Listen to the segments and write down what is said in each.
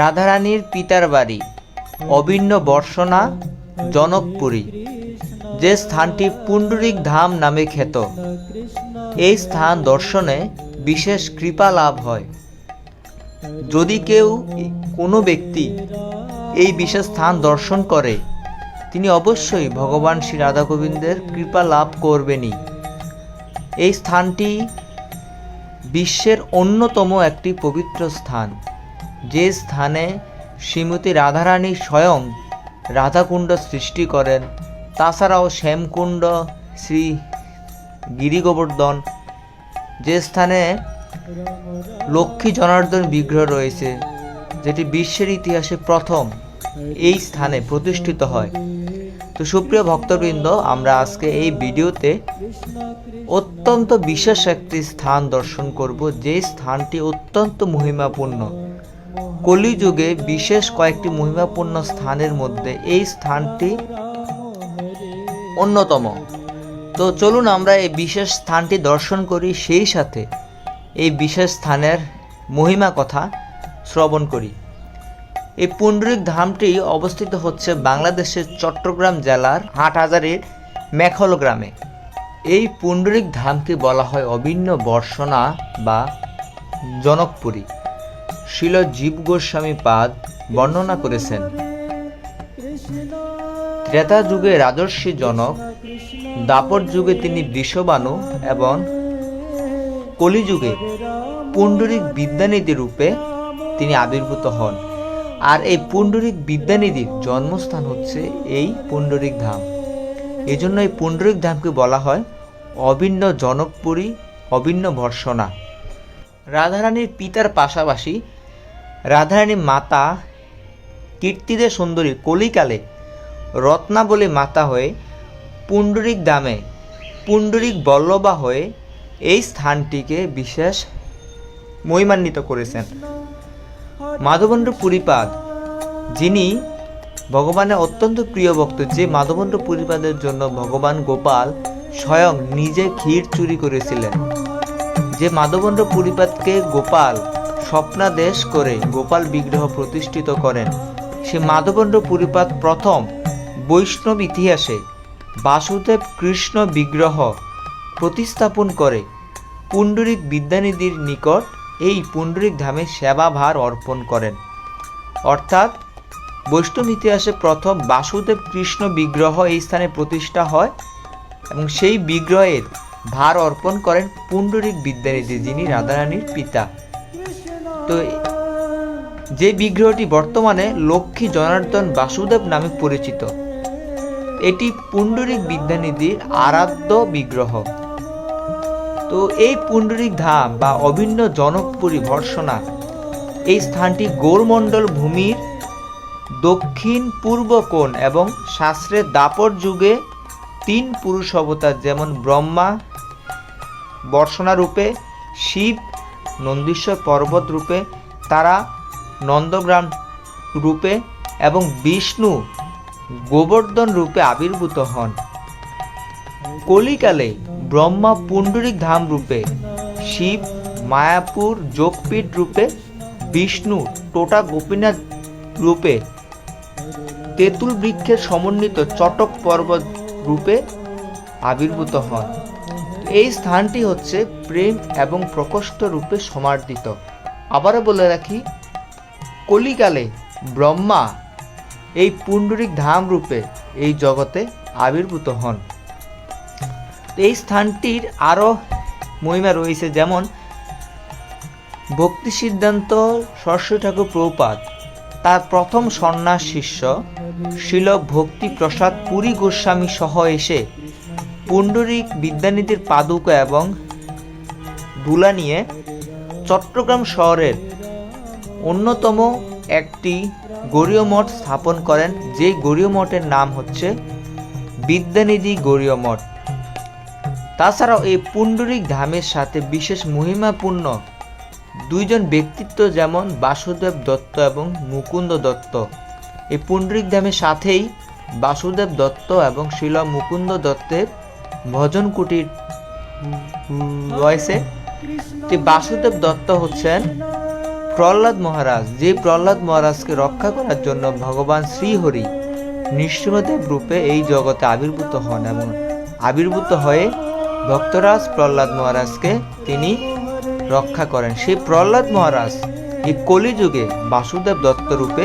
রাধারানীর পিতার বাড়ি, অভিন্ন বর্ষনা, জনকপুরী, যে স্থানটি পুণ্ডরিক ধাম নামে খ্যাত। এই স্থান দর্শনে বিশেষ কৃপা লাভ হয়। যদি কেউ কোনো ব্যক্তি এই বিশেষ স্থান দর্শন করে, তিনি অবশ্যই ভগবান শ্রী রাধা গোবিন্দের কৃপা লাভ করবেনই। এই স্থানটি বিশ্বের অন্যতম একটি পবিত্র স্থান। যে স্থানে শ্রীমতী রাধারানী স্বয়ং রাধাকুণ্ড সৃষ্টি করেন, তাছাড়াও শ্যামকুণ্ড, শ্রী গিরিগোবর্ধন, যে স্থানে লক্ষ্মী জনার্দন বিগ্রহ রয়েছে, যেটি বিশ্বের ইতিহাসে প্রথম এই স্থানে প্রতিষ্ঠিত হয়। তো সুপ্রিয় ভক্তবৃন্দ, আমরা আজকে এই ভিডিওতে অত্যন্ত বিশেষ একটি স্থান দর্শন করব, যে স্থানটি অত্যন্ত মহিমাপূর্ণ। কলিযুগে বিশেষ কয়েকটি মহিমাপূর্ণ স্থানের মধ্যে এই স্থানটি অন্যতম। তো চলুন আমরা এই বিশেষ স্থানটি দর্শন করি, সেই সাথে এই বিশেষ স্থানের মহিমা কথা শ্রবণ করি। এই পুণ্ডরিক ধামটি অবস্থিত হচ্ছে বাংলাদেশের চট্টগ্রাম জেলার হাটহাজারির মেখল গ্রামে। এই পুণ্ডরিক ধামকে বলা হয় অভিন্ন বর্ষনা বা জনকপুরী। শিল জীব গোস্বামী পাদ বর্ণনা করেছেন। ত্রেতা যুগে রাজর্ষি জনক, দাপর যুগে তিনি বৃষবাণু এবং কলিযুগে পুণ্ডরিক বিদ্যানিধি রূপে তিনি আবির্ভূত হন। আর এই পুণ্ডরিক বিদ্যানিধির জন্মস্থান হচ্ছে এই পুণ্ডরিক ধাম। এই জন্য এই পুণ্ডরিক ধামকে বলা হয় অভিন্ন জনকপুরী, অভিন্ন ভর্ষণা রাধারানীর পিতার পাশাপাশি রাধারানীর মাতা কীর্তিদে সুন্দরী কলিকালে রত্নাবলী মাতা হয়ে পুণ্ডরিক দামে পুণ্ডরিক বল্লভা হয়ে এই স্থানটিকে বিশেষ মহিমান্বিত করেছেন। মাধবেন্দ্র পুরীপাদ যিনি ভগবানের অত্যন্ত প্রিয় ভক্ত, যে মাধবেন্দ্র পুরীপাদের জন্য ভগবান গোপাল স্বয়ং নিজে ক্ষীর চুরি করেছিলেন। যে মাধবেন্দ্র পুরীপাদকে গোপাল স্বপ্নাদেশ করে গোপাল বিগ্রহ প্রতিষ্ঠিত করেন। সে মাধবেন্দ্র পুরীপাদ প্রথম বৈষ্ণব ইতিহাসে বাসুদেব কৃষ্ণ বিগ্রহ প্রতিস্থাপন করে। পুণ্ডরিক বিদ্যানিধির নিকট এই পুণ্ডরিক ধামে সেবাভার অর্পণ করেন। অর্থাৎ বৈষ্ণব ইতিহাসে প্রথম বাসুদেব কৃষ্ণ বিগ্রহ এই স্থানে প্রতিষ্ঠা হয় এবং সেই বিগ্রহের ভার অর্পণ করেন পুণ্ডরিক বিদ্যানিধি যিনি রাধারানীর পিতা। তো যে বিগ্রহটি বর্তমানে লক্ষ্মী জনার্দন বাসুদেব নামে পরিচিত, এটি পুণ্ডরিক বিদ্যানিধির আরাধ্য বিগ্রহ। তো এই পুণ্ডরিক ধাম বা অভিন্ন জনকপুরী ভর্ষণা এই স্থানটি গৌরমণ্ডল ভূমির দক্ষিণ পূর্ব কোণ এবং শাস্ত্রের দাপর যুগে তিন পুরুষ অবতার, যেমন ব্রহ্মা, বর্ষণারূপে শিব নন্দীশ্বর পর্বত রূপে, তারা নন্দগ্রাম রূপে এবং বিষ্ণু গোবর্ধন রূপে আবির্ভূত হন। কলিকালে ব্রহ্মা পুণ্ডরিক ধাম রূপে, শিব মায়াপুর যোগপীঠ রূপে, বিষ্ণু টোটা গোপীনাথ রূপে, তেঁতুল বৃক্ষের সমন্বিত চটক পর্বত রূপে আবির্ভূত হন। এই স্থানটি হচ্ছে প্রেম এবং প্রকোষ্ঠ রূপে সমার্দিত আবারও বলে রাখি, কলিকালে ব্রহ্মা এই পুণ্ডরিক ধাম রূপে এই জগতে আবির্ভূত হন। এই স্থানটির আরও মহিমা রয়েছে যেমন, ভক্তি সিদ্ধান্ত সরস্বতী ঠাকুর প্রভুপাদ, তার প্রথম সন্ন্যাস শিষ্য শিল ভক্তি প্রসাদ পুরী গোস্বামী সহ এসে পুণ্ডরিক বিদ্যানিধির পাদুকা এবং দুলা নিয়ে চট্টগ্রাম শহরের অন্যতম একটি গৌরীয় মঠ স্থাপন করেন, যে গৌরীয় মঠের নাম হচ্ছে বিদ্যানিধি গৌরীয় মঠ। তাছাড়াও এই পুণ্ডরিক ধামের সাথে বিশেষ মহিমাপূর্ণ দুইজন ব্যক্তিত্ব যেমন বাসুদেব দত্ত এবং মুকুন্দ দত্ত। এই পুণ্ডরিক ধামের সাথেই বাসুদেব দত্ত এবং শিল মুকুন্দ দত্তের ভজন কুটির যে বাসুদেব দত্ত হচ্ছেন প্রহ্লাদ মহারাজ। যে প্রহ্লাদ মহারাজকে রক্ষা করার জন্য ভগবান শ্রীহরি নৃসিংহদেব রূপে এই জগতে আবির্ভূত হন এবং আবির্ভূত হয়ে ভক্তরাজ প্রহ্লাদ মহারাজকে তিনি রক্ষা করেন। সেই প্রহ্লাদ মহারাজ এই কলিযুগে বাসুদেব দত্ত রূপে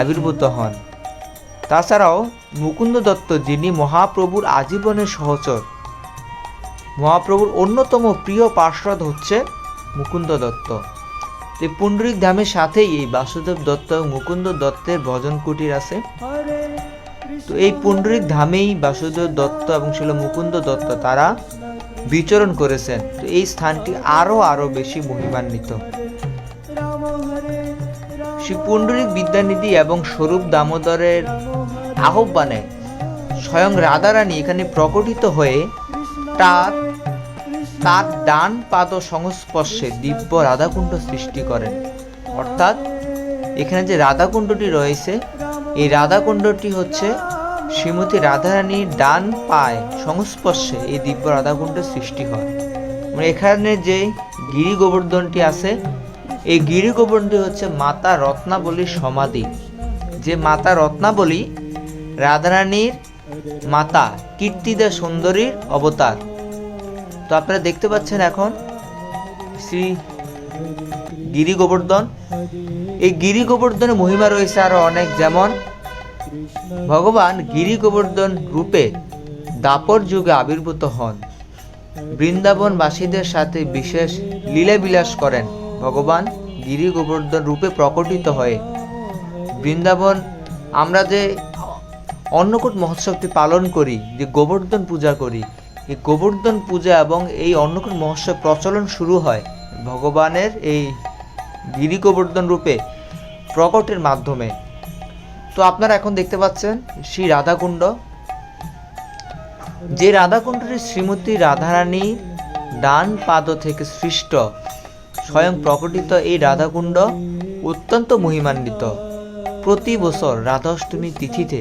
আবির্ভূত হন। তাছাড়াও মুকুন্দ দত্ত যিনি মহাপ্রভুর আজীবনের সহচর। মহাপ্রভুর অন্যতম প্রিয় পার্শ্বদ হচ্ছে মুকুন্দ দত্ত। এই পুণ্ডরিক ধামের সাথেই এই বাসুদেব দত্ত এবং মুকুন্দ দত্তের ভজন কুটির আছে। তো এই পুণ্ডরিক ধামেই বাসুদেব দত্ত এবং ছিল মুকুন্দ দত্ত তারা বিচরণ করেছেন। তো এই স্থানটি আরও আরও বেশি মহিমান্বিত। শ্রী পুণ্ডরিক বিদ্যানিধি এবং স্বরূপ দামোদরের আহ্বানে স্বয়ং রাধারানী এখানে প্রকটিত হয়ে তার তার ডান পাদ সংস্পর্শে দিব্য রাধাকুণ্ড সৃষ্টি করেন। অর্থাৎ এখানে যে রাধাকুণ্ডটি রয়েছে, এই রাধাকুণ্ডটি হচ্ছে শ্রীমতী রাধারানীর ডান পায় সংস্পর্শে এই দিব্য রাধাকুণ্ডের সৃষ্টি হয়। এখানে যে গিরি গোবর্ধনটি আছে, এই গিরি গোবর্ধনটি হচ্ছে মাতা রত্নাবলীর সমাধি। যে মাতা রত্নাবলী রাধারানীর মাতা কীর্তিদা সুন্দরীর অবতার। তো আপনারা দেখতে পাচ্ছেন এখন শ্রী গিরি গোবর্ধন এই গিরি গোবর্ধনের মহিমা রয়েছে আরও অনেক, যেমন ভগবান গিরি গোবর্ধন রূপে দাপর যুগে আবির্ভূত হন। বৃন্দাবনবাসীদের সাথে বিশেষ লীলা বিলাস করেন ভগবান গিরি গোবর্ধন রূপে প্রকটিত হয়ে। বৃন্দাবন আমরা যে অন্নকূট মহোৎসবটি পালন করি, যে গোবর্ধন পূজা করি। এই গোবর্ধন পূজা এবং এই অন্নকূট মহোৎসব প্রচলন শুরু হয় ভগবানের এই গিরি গোবর্ধন রূপে প্রকটের মাধ্যমে। তো আপনারা এখন দেখতে পাচ্ছেন শ্রী রাধাকুণ্ড। যে রাধাকুণ্ডটি শ্রীমতী রাধারানী ডান পাদ থেকে সৃষ্ট, স্বয়ং প্রকটিত এই রাধাকুণ্ড অত্যন্ত মহিমান্বিত। প্রতি বছর রাধাষ্টমী তিথিতে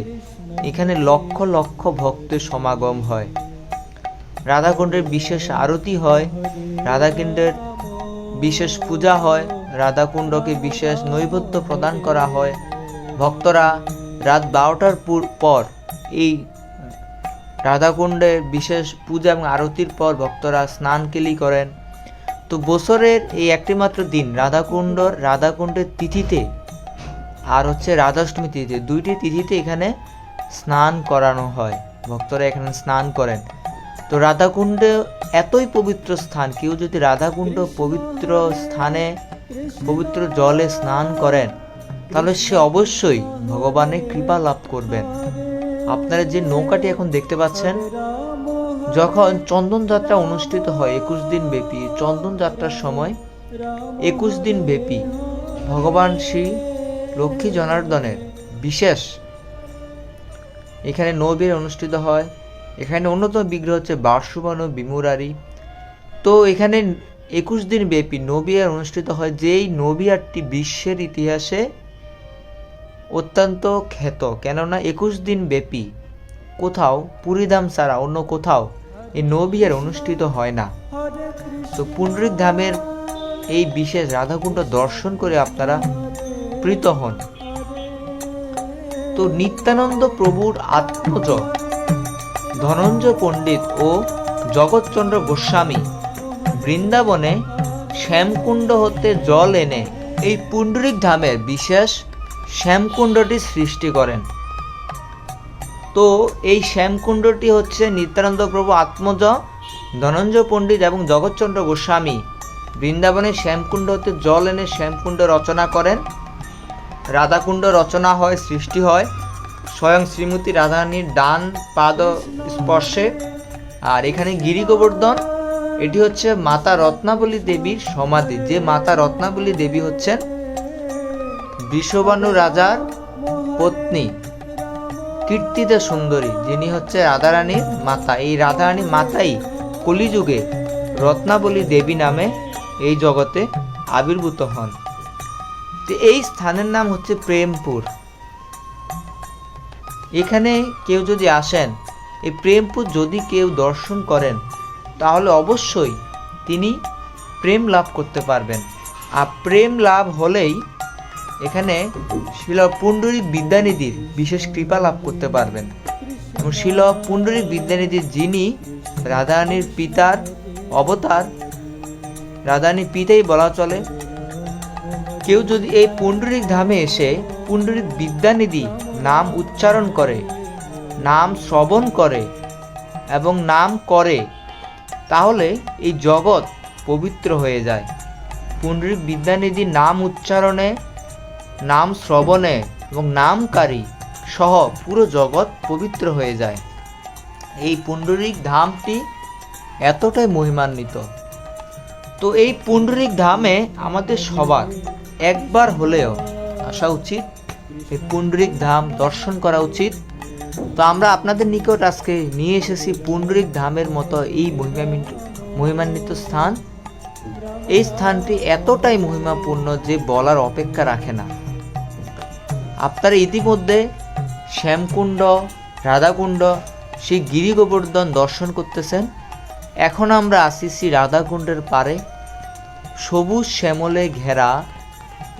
এখানে লক্ষ লক্ষ ভক্তের সমাগম হয়। রাধাকুণ্ডের বিশেষ আরতি হয়, রাধাকুণ্ডের বিশেষ পূজা হয়, রাধাকুণ্ডকে বিশেষ নৈবেদ্য প্রদান করা হয়। ভক্তরা রাত বারোটার পর এই রাধাকুণ্ডের বিশেষ পূজা এবং আরতির পর ভক্তরা স্নান কেলি করেন। তো বছরের এই একটি মাত্র দিন রাধাকুণ্ডর রাধাকুণ্ডের তিথিতে আর হচ্ছে রাধাষ্টমী তিথিতে, দুইটি তিথিতে এখানে স্নান করানো হয়। ভক্তরা এখানে স্নান করেন। তো রাধাকুণ্ড এতই পবিত্র স্থান, কেউ যদি রাধাকুণ্ড পবিত্র স্থানে, পবিত্র জলে স্নান করেন, তাহলে সে অবশ্যই ভগবানের কৃপা লাভ করবেন। আপনারা যে নৌকাটি এখন দেখতে পাচ্ছেন, যখন চন্দন যাত্রা অনুষ্ঠিত হয় একুশ দিন ব্যাপী, চন্দন যাত্রার সময় একুশ দিন ব্যাপী ভগবান শ্রী লক্ষ্মী জনার্দনের বিশেষ এখানে নৌবীর অনুষ্ঠিত হয়। এখানে অন্যতম বিগ্রহ হচ্ছে বাসুবান ও বিমুরারি। তো এখানে একুশ দিন ব্যাপী নবিয়ার অনুষ্ঠিত হয়, যেই নবিয়ারটি বিশ্বের ইতিহাসে অত্যন্ত খ্যাত। কেননা একুশ দিন ব্যাপী কোথাও, পুরীধাম ছাড়া অন্য কোথাও এই নবিয়ার অনুষ্ঠিত হয় না। তো পুণ্ডরিক ধামের এই বিশেষ রাধাকুণ্ড দর্শন করে আপনারা প্রীত হন। তো নিত্যানন্দ প্রভুর আত্মজ ধনঞ্জয় পণ্ডিত ও জগৎচন্দ্র গোস্বামী বৃন্দাবনে শ্যামকুণ্ড হতে জল এনে এই পুণ্ডরিক ধামের বিশেষ শ্যামকুণ্ডটি সৃষ্টি করেন। তো এই শ্যামকুণ্ডটি হচ্ছে নিত্যানন্দ প্রভু আত্মজ ধনঞ্জয় পণ্ডিত এবং জগৎচন্দ্র গোস্বামী বৃন্দাবনে শ্যামকুণ্ড হতে জল এনে শ্যামকুণ্ড রচনা করেন। রাধাকুণ্ড রচনা হয়, সৃষ্টি হয়। স্বয়ং শ্রীমতী রাধারানীর ডান পাদ স্পর্শে। আর এখানে গিরি গোবর্ধন এটি হচ্ছে মাতা রত্নাবলী দেবীর সমাধি। যে মাতা রত্নাবলী দেবী হচ্ছেন বিশ্ববানু রাজার পত্নী কীর্তিদা সুন্দরী। যিনি হচ্ছে রাধারানীর মাতা। এই রাধারানী মাতাই কলিযুগে রত্নাবলী দেবী নামে এই জগতে আবির্ভূত হন। তো এই স্থানের নাম হচ্ছে প্রেমপুর। এখানে কেউ যদি আসেন, এই প্রেমপুর যদি কেউ দর্শন করেন, তাহলে অবশ্যই তিনি প্রেম লাভ করতে পারবেন। আর প্রেম লাভ হলেই এখানে শিল পুণ্ডরিক বিদ্যানিধির বিশেষ কৃপা লাভ করতে পারবেন। এবং শিল পুণ্ডরিক বিদ্যানিধির যিনি রাধারানীর পিতার অবতার, রাধারানীর পিতাই বলা চলে কেউ যদি এই পুণ্ডরিক ধামে এসে পুণ্ডরিক বিদ্যানিধি নাম উচ্চারণ করে, নাম শ্রবণ করে এবং নাম করে, তাহলে এই জগৎ পবিত্র হয়ে যায়। পুণ্ডরিক বিদ্যানিধি নাম উচ্চারণে, নাম শ্রবণে এবং নামকারী সহ পুরো জগৎ পবিত্র হয়ে যায়। এই পুণ্ডরিক ধামটি এতটাই মহিমান্বিত। তো এই পুণ্ডরিক ধামে আমাদের সবার একবার হলেও আসা উচিত, এই পুণ্ডরিক ধাম দর্শন করা উচিত। তো আমরা আপনাদের নিকট আজকে নিয়ে এসেছি পুণ্ডরিক ধামের মতো এই মহিমান্বিত মহিমান্বিত স্থান। এই স্থানটি এতটাই মহিমাপূর্ণ যে বলার অপেক্ষা রাখে না। আপনারা ইতিমধ্যে শ্যামকুণ্ড, রাধাকুণ্ড সেই গিরি গোবর্ধন দর্শন করতেছেন। এখন আমরা আসিছি রাধাকুণ্ডের পারে। সবুজ শ্যামলে ঘেরা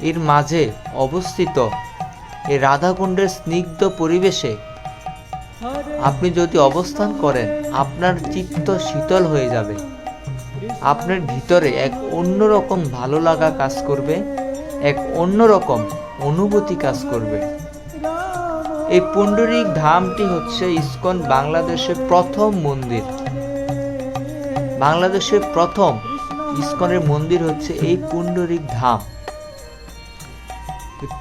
এর মাঝে অবস্থিত এই রাধাকুণ্ডের স্নিগ্ধ পরিবেশে আপনি যদি অবস্থান করেন, আপনার চিত্ত শীতল হয়ে যাবে। আপনার ভিতরে এক অন্যরকম ভালো লাগা কাজ করবে, এক অন্যরকম অনুভূতি কাজ করবে। এই পুণ্ডরিক ধামটি হচ্ছে ইসকন বাংলাদেশের প্রথম মন্দির। বাংলাদেশের প্রথম ইসকনের মন্দির হচ্ছে এই পুণ্ডরিক ধাম।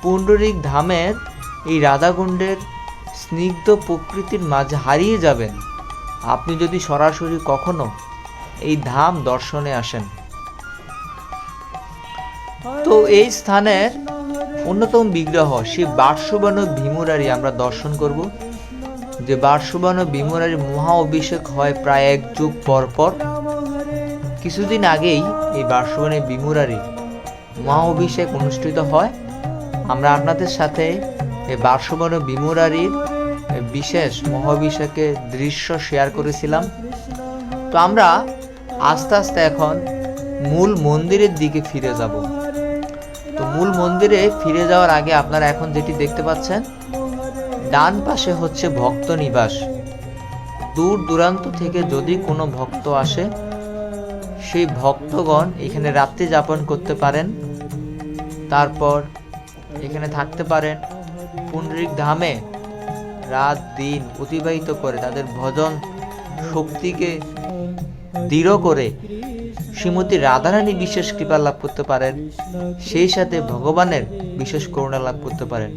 পুণ্ডরিক ধামের এই রাধাকুণ্ডের স্নিগ্ধ প্রকৃতির মাঝে হারিয়ে যাবেন। আপনি যদি সরাসরি কখনো এই ধাম দর্শনে আসেন। তো এই স্থানের অন্যতম বিগ্রহ সেই বার্ষবান ভীমরারি আমরা দর্শন করব। যে বার্ষবান ভীমরারির মহা অভিষেক হয় প্রায় এক যুগ পর পর। কিছুদিন আগেই এই বার্ষবানের বিমুরারি মহা অভিষেক অনুষ্ঠিত হয়। আমরা আপনাদের সাথে বার্ষবান বিমুরারির বিশেষ মহাভিষেকের দৃশ্য শেয়ার করেছিলাম। তো আমরা আস্তে আস্তে এখন মূল মন্দিরের দিকে ফিরে যাব। তো মূল মন্দিরে ফিরে যাওয়ার আগে আপনারা এখন যেটি দেখতে পাচ্ছেন, ডান পাশে হচ্ছে ভক্ত নিবাস। দূর দূরান্ত থেকে যদি কোনো ভক্ত আসে, সেই ভক্তগণ এখানে রাত্রি যাপন করতে পারেন। তারপর এখানে থাকতে পারেন। পুণ্ডরিক ধামে রাত দিন অতিবাহিত করে তাদের ভজন শক্তিকে দৃঢ় করে শ্রীমতী রাধারানী বিশেষ কৃপা লাভ করতে পারেন। সেই সাথে ভগবানের বিশেষ করুণা লাভ করতে পারেন।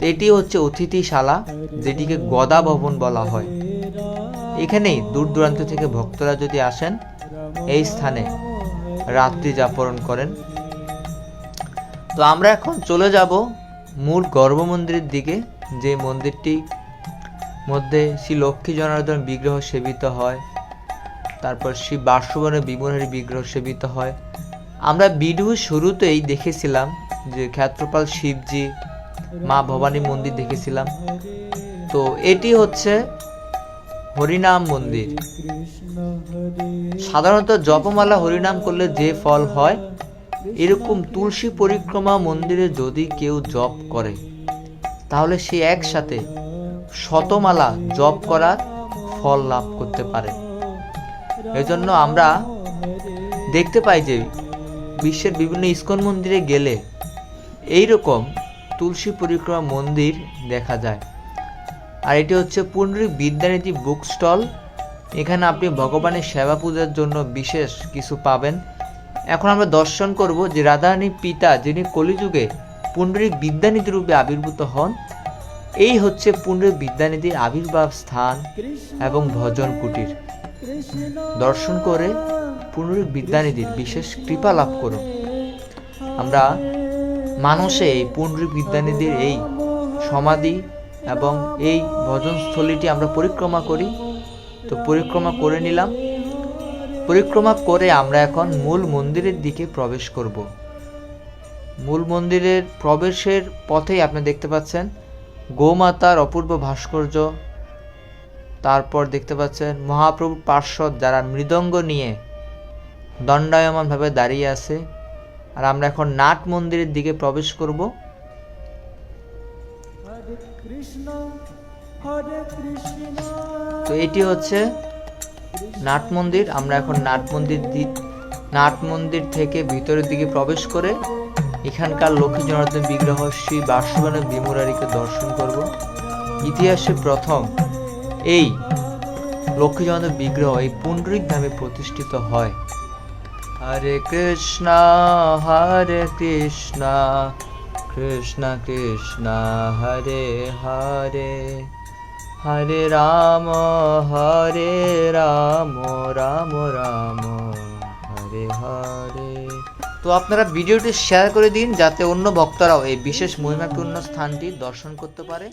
এটি হচ্ছে অতিথিশালা, যেটিকে গদা ভবন বলা হয়। এখানেই দূর দূরান্ত থেকে ভক্তরা যদি আসেন, এই স্থানে রাত্রি যাপন করেন। তো আমরা এখন চলে যাব মূল গর্ভ মন্দিরের দিকে, যে মন্দিরটি মধ্যে শ্রী লক্ষ্মী জনার্দন বিগ্রহ সেবিত হয়, তারপর শ্রী বার্ষবনের বিমনের বিগ্রহ সেবিত হয়। আমরা ভিডিও শুরুতেই দেখেছিলাম যে ক্ষেত্রপাল শিবজি, মা ভবানী মন্দির দেখেছিলাম। তো এটি হচ্ছে হরিনাম মন্দির। সাধারণত জপমালা হরিনাম করলে যে ফল হয় এরকম তুলসী পরিক্রমা মন্দিরে যদি কেউ জপ করে, তাহলে সে একসাথে শতমালা জপ করার ফল লাভ করতে পারে। এজন্য আমরা দেখতে পাই যে বিশ্বের বিভিন্ন ইস্কন মন্দিরে গেলে এই রকম তুলসী পরিক্রমা মন্দির দেখা যায়। আর এটি হচ্ছে পুণ্ডরিক বিদ্যানীতি বুক স্টল। এখানে আপনি ভগবানের সেবা পূজার জন্য বিশেষ কিছু পাবেন। এখন আমরা দর্শন করব যে রাধারানীর পিতা যিনি কলিযুগে পুণ্ডরিক বিদ্যানীতি রূপে আবির্ভূত হন, এই হচ্ছে পুণ্ডরিক বিদ্যানীতির আবির্ভাব স্থান এবং ভজন কুটির। দর্শন করে পুণ্ডরিক বিদ্যানিধির বিশেষ কৃপা লাভ করুন। আমরা মানুষে এই পুণ্ডরিক বিদ্যানিধির এই সমাধি এবং এই ভজনস্থলীটি আমরা পরিক্রমা করি। তো পরিক্রমা করে নিলাম। পরিক্রমা করে আমরা এখন মূল মন্দিরের দিকে প্রবেশ করব। মূল মন্দিরের প্রবেশের পথেই আপনি দেখতে পাচ্ছেন গোমাতার অপূর্ব ভাস্কর্য। তারপর দেখতে পাচ্ছেন মহাপ্রভু পার্শ্বদ যারা মৃদঙ্গ নিয়ে দণ্ডায়মানভাবে দাঁড়িয়ে আছে। আর আমরা এখন নাট মন্দিরের দিকে প্রবেশ করব। তো এটি হচ্ছে নাট মন্দির আমরা এখন নাট মন্দির নাট মন্দির থেকে ভিতরের দিকে প্রবেশ করে এখানকার লক্ষ্মী জনার্দন বিগ্রহ শ্রী বাসুবান বিমুরারিকে দর্শন করব। ইতিহাসে প্রথম এই লক্ষ্মী জনার্দন বিগ্রহ এই পুণ্ডরিক ধামে প্রতিষ্ঠিত হয়। হরে কৃষ্ণ হরে কৃষ্ণ কৃষ্ণ কৃষ্ণ, হরে হরে। হরে রাম হরে রাম রাম রাম, হরে হরে। তো আপনারা ভিডিওটি শেয়ার করে দিন যাতে অন্য ভক্তরাও এই বিশেষ মহিমাপূর্ণ স্থানটি দর্শন করতে পারে।